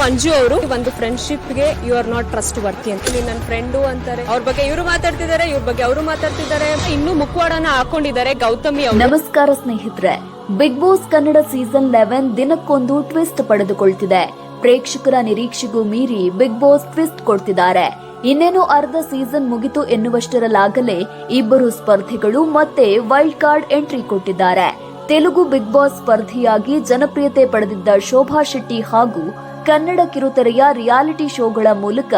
ಮಂಜು ಅವರು, ಒಂದು ಫ್ರೆಂಡ್ಶಿಪ್ಗೆ you are not trustworthy ಅಂತ ನನ್ನ ಫ್ರೆಂಡು ಅಂತಾರೆ. ಅವ್ರ ಬಗ್ಗೆ ಇವರು ಮಾತಾಡ್ತಿದ್ದಾರೆ ಇವ್ರ ಬಗ್ಗೆ ಅವರು ಮಾತಾಡ್ತಿದ್ದಾರೆ ಇನ್ನು ಮುಖವಾಡನ ಹಾಕೊಂಡಿದ್ದಾರೆ ಗೌತಮಿ ಅವರು. ನಮಸ್ಕಾರ ಸ್ನೇಹಿತರೆ. Big Boss Kannada season eleven ದಿನಕ್ಕೊಂದು ಟ್ವಿಸ್ಟ್ ಪಡೆದುಕೊಳ್ತಿದೆ. ಪ್ರೇಕ್ಷಕರ ನಿರೀಕ್ಷೆಗೂ ಮೀರಿ ಬಿಗ್ ಬಾಸ್ ಟ್ವಿಸ್ಟ್ ಕೊಡ್ತಿದ್ದಾರೆ. ಇನ್ನೇನು ಅರ್ಧ ಸೀಸನ್ ಮುಗಿತು ಎನ್ನುವಷ್ಟರಲ್ಲಾಗಲೇ ಇಬ್ಬರು ಸ್ಪರ್ಧಿಗಳು ಮತ್ತೆ ವೈಲ್ಡ್ ಕಾರ್ಡ್ ಎಂಟ್ರಿ ಕೊಟ್ಟಿದ್ದಾರೆ. ತೆಲುಗು ಬಿಗ್ ಬಾಸ್ ಸ್ಪರ್ಧಿಯಾಗಿ ಜನಪ್ರಿಯತೆ ಪಡೆದಿದ್ದ ಶೋಭಾ ಶೆಟ್ಟಿ ಹಾಗೂ ಕನ್ನಡ ಕಿರುತೆರೆಯ ರಿಯಾಲಿಟಿ ಶೋಗಳ ಮೂಲಕ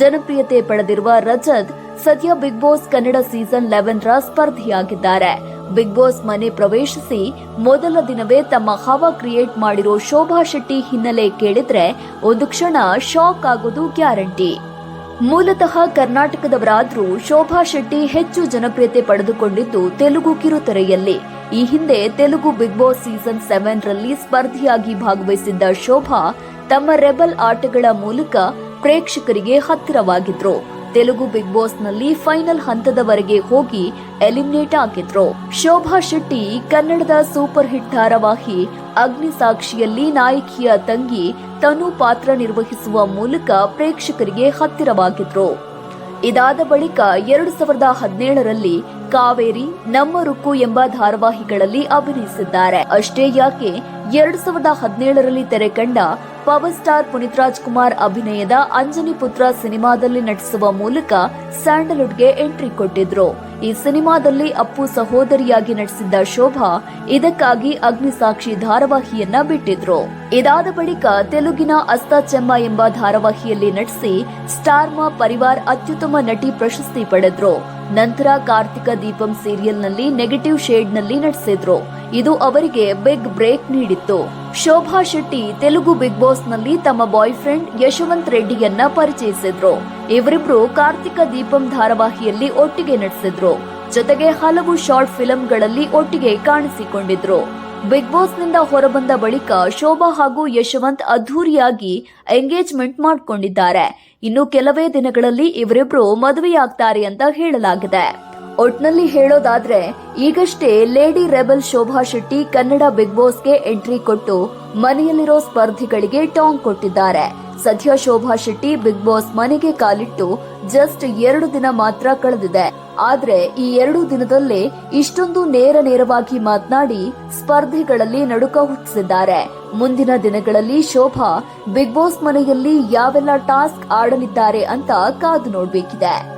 ಜನಪ್ರಿಯತೆ ಪಡೆದಿರುವ ರಜತ್, ಸದ್ಯ Big Boss Kannada season eleven ರ ಸ್ಪರ್ಧಿಯಾಗಿದ್ದಾರೆ. ಬಿಗ್ ಬಾಸ್ ಮನೆ ಪ್ರವೇಶಿಸಿ ಮೊದಲ ದಿನವೇ ತಮ್ಮ ಹವ ಕ್ರಿಯೇಟ್ ಮಾಡಿರೋ ಶೋಭಾ ಶೆಟ್ಟಿ ಹಿನ್ನೆಲೆ ಕೇಳಿದ್ರೆ ಒಂದು ಕ್ಷಣ ಶಾಕ್ ಆಗೋದು ಗ್ಯಾರಂಟಿ. ಮೂಲತಃ ಕರ್ನಾಟಕದವರಾದರೂ ಶೋಭಾ ಶೆಟ್ಟಿ ಹೆಚ್ಚು ಜನಪ್ರಿಯತೆ ಪಡೆದುಕೊಂಡಿದ್ದು ತೆಲುಗು ಕಿರುತೆರೆಯಲ್ಲಿ. ಈ ಹಿಂದೆ Telugu Big Boss season seven ರಲ್ಲಿ ಸ್ಪರ್ಧಿಯಾಗಿ ಭಾಗವಹಿಸಿದ್ದ ಶೋಭಾ ತಮ್ಮ ರೆಬಲ್ ಆಟಗಳ ಮೂಲಕ ಪ್ರೇಕ್ಷಕರಿಗೆ ಹತ್ತಿರವಾಗಿದ್ರು. ತೆಲುಗು ಬಿಗ್ ಬಾಸ್ನಲ್ಲಿ ಫೈನಲ್ ಹಂತದವರೆಗೆ ಹೋಗಿ ಎಲಿಮಿನೇಟ್ ಆಗಿದ್ರು. ಶೋಭಾ ಶೆಟ್ಟಿ, ಕನ್ನಡದ ಸೂಪರ್ ಹಿಟ್ ಧಾರಾವಾಹಿ ಅಗ್ನಿ ಸಾಕ್ಷಿಯಲ್ಲಿ ನಾಯಕಿಯ ತಂಗಿ ತನು ಪಾತ್ರ ನಿರ್ವಹಿಸುವ ಮೂಲಕ ಪ್ರೇಕ್ಷಕರಿಗೆ ಹತ್ತಿರವಾಗಿದ್ರು. ಇದಾದ ಬಳಿಕ ಎರಡು ಸಾವಿರದ ಹದಿನೇಳರಲ್ಲಿ ಕಾವೇರಿ, ನಮ್ಮ ರುಕ್ಕು ಎಂಬ ಧಾರಾವಾಹಿಗಳಲ್ಲಿ ಅಭಿನಯಿಸಿದ್ದಾರೆ. ಅಷ್ಟೇ ಯಾಕೆ, ಎರಡು ಸಾವಿರದ ಹದಿನೇಳರಲ್ಲಿ ತೆರೆ ಕಂಡ ಪವರ್ ಸ್ಟಾರ್ ಪುನೀತ್ ರಾಜ್ಕುಮಾರ್ ಅಭಿನಯದ ಅಂಜನಿ ಪುತ್ರ ಸಿನಿಮಾದಲ್ಲಿ ನಟಿಸುವ ಮೂಲಕ ಸ್ಯಾಂಡಲ್ವುಡ್ಗೆ ಎಂಟ್ರಿ ಕೊಟ್ಟಿದ್ರು. ಈ ಸಿನಿಮಾದಲ್ಲಿ ಅಪ್ಪು ಸಹೋದರಿಯಾಗಿ ನಟಿಸಿದ್ದ ಶೋಭಾ ಇದಕ್ಕಾಗಿ ಅಗ್ನಿಸಾಕ್ಷಿ ಧಾರಾವಾಹಿಯನ್ನ ಬಿಟ್ಟಿದ್ರು. ಇದಾದ ಬಳಿಕ ತೆಲುಗಿನ ಅಸ್ತಾ ಚೆಮ್ಮ ಎಂಬ ಧಾರಾವಾಹಿಯಲ್ಲಿ ನಟಿಸಿ ಸ್ಟಾರ್ಮಾ ಪರಿವಾರ್ ಅತ್ಯುತ್ತಮ ನಟಿ ಪ್ರಶಸ್ತಿ ಪಡೆದ್ರು. ನಂತರ ಕಾರ್ತಿಕ ದೀಪಂ ಸೀರಿಯಲ್ನಲ್ಲಿ ನೆಗೆಟಿವ್ ಶೇಡ್ನಲ್ಲಿ ನಟಿಸಿದ್ರು. ಇದು ಅವರಿಗೆ ಬಿಗ್ ಬ್ರೇಕ್ ನೀಡಿತ್ತು. ಶೋಭಾ ಶೆಟ್ಟಿ ತೆಲುಗು ಬಿಗ್ ಬಾಸ್ನಲ್ಲಿ ತಮ್ಮ ಬಾಯ್ ಫ್ರೆಂಡ್ ಯಶವಂತ್ ರೆಡ್ಡಿಯನ್ನ ಪರಿಚಯಿಸಿದ್ರು. ಇವರಿಬ್ರು ಕಾರ್ತಿಕ ದೀಪಂ ಧಾರಾವಾಹಿಯಲ್ಲಿ ಒಟ್ಟಿಗೆ ನಡೆಸಿದ್ರು ಜೊತೆಗೆ ಹಲವು ಶಾರ್ಟ್ ಫಿಲಂಗಳಲ್ಲಿ ಒಟ್ಟಿಗೆ ಕಾಣಿಸಿಕೊಂಡಿದ್ರು. ಬಿಗ್ ಬಾಸ್ನಿಂದ ಹೊರಬಂದ ಬಳಿಕ ಶೋಭಾ ಹಾಗೂ ಯಶವಂತ್ ಅದ್ಧೂರಿಯಾಗಿ ಎಂಗೇಜ್ಮೆಂಟ್ ಮಾಡಿಕೊಂಡಿದ್ದಾರೆ. ಇನ್ನು ಕೆಲವೇ ದಿನಗಳಲ್ಲಿ ಇವರಿಬ್ರು ಮದುವೆಯಾಗ್ತಾರೆ ಅಂತ ಹೇಳಲಾಗಿದೆ. ಒಟ್ನಲ್ಲಿ ಹೇಳೋದಾದ್ರೆ, ಈಗಷ್ಟೇ lady rebel Shobha Shetty Kannada Big ಬಾಸ್ಗೆ entry ಕೊಟ್ಟು ಮನೆಯಲ್ಲಿರೋ ಸ್ಪರ್ಧಿಗಳಿಗೆ ಟಾಂಗ್ ಕೊಟ್ಟಿದ್ದಾರೆ. ಸದ್ಯ ಶೋಭಾ ಶೆಟ್ಟಿ ಬಿಗ್ ಬಾಸ್ ಮನೆಗೆ ಕಾಲಿಟ್ಟು ಜಸ್ಟ್ ಎರಡು ದಿನ ಮಾತ್ರ ಕಳೆದಿದೆ. ಆದ್ರೆ ಈ ಎರಡು ದಿನದಲ್ಲೇ ಇಷ್ಟೊಂದು ನೇರ ನೇರವಾಗಿ ಮಾತನಾಡಿ ಸ್ಪರ್ಧಿಗಳಲ್ಲಿ ನಡುಕ ಹುಟ್ಟಿಸಿದ್ದಾರೆ. ಮುಂದಿನ ದಿನಗಳಲ್ಲಿ ಶೋಭಾ ಬಿಗ್ ಬಾಸ್ ಮನೆಯಲ್ಲಿ ಯಾವೆಲ್ಲ ಟಾಸ್ಕ್ ಆಡಲಿದ್ದಾರೆ ಅಂತ ಕಾದು ನೋಡ್ಬೇಕಿದೆ.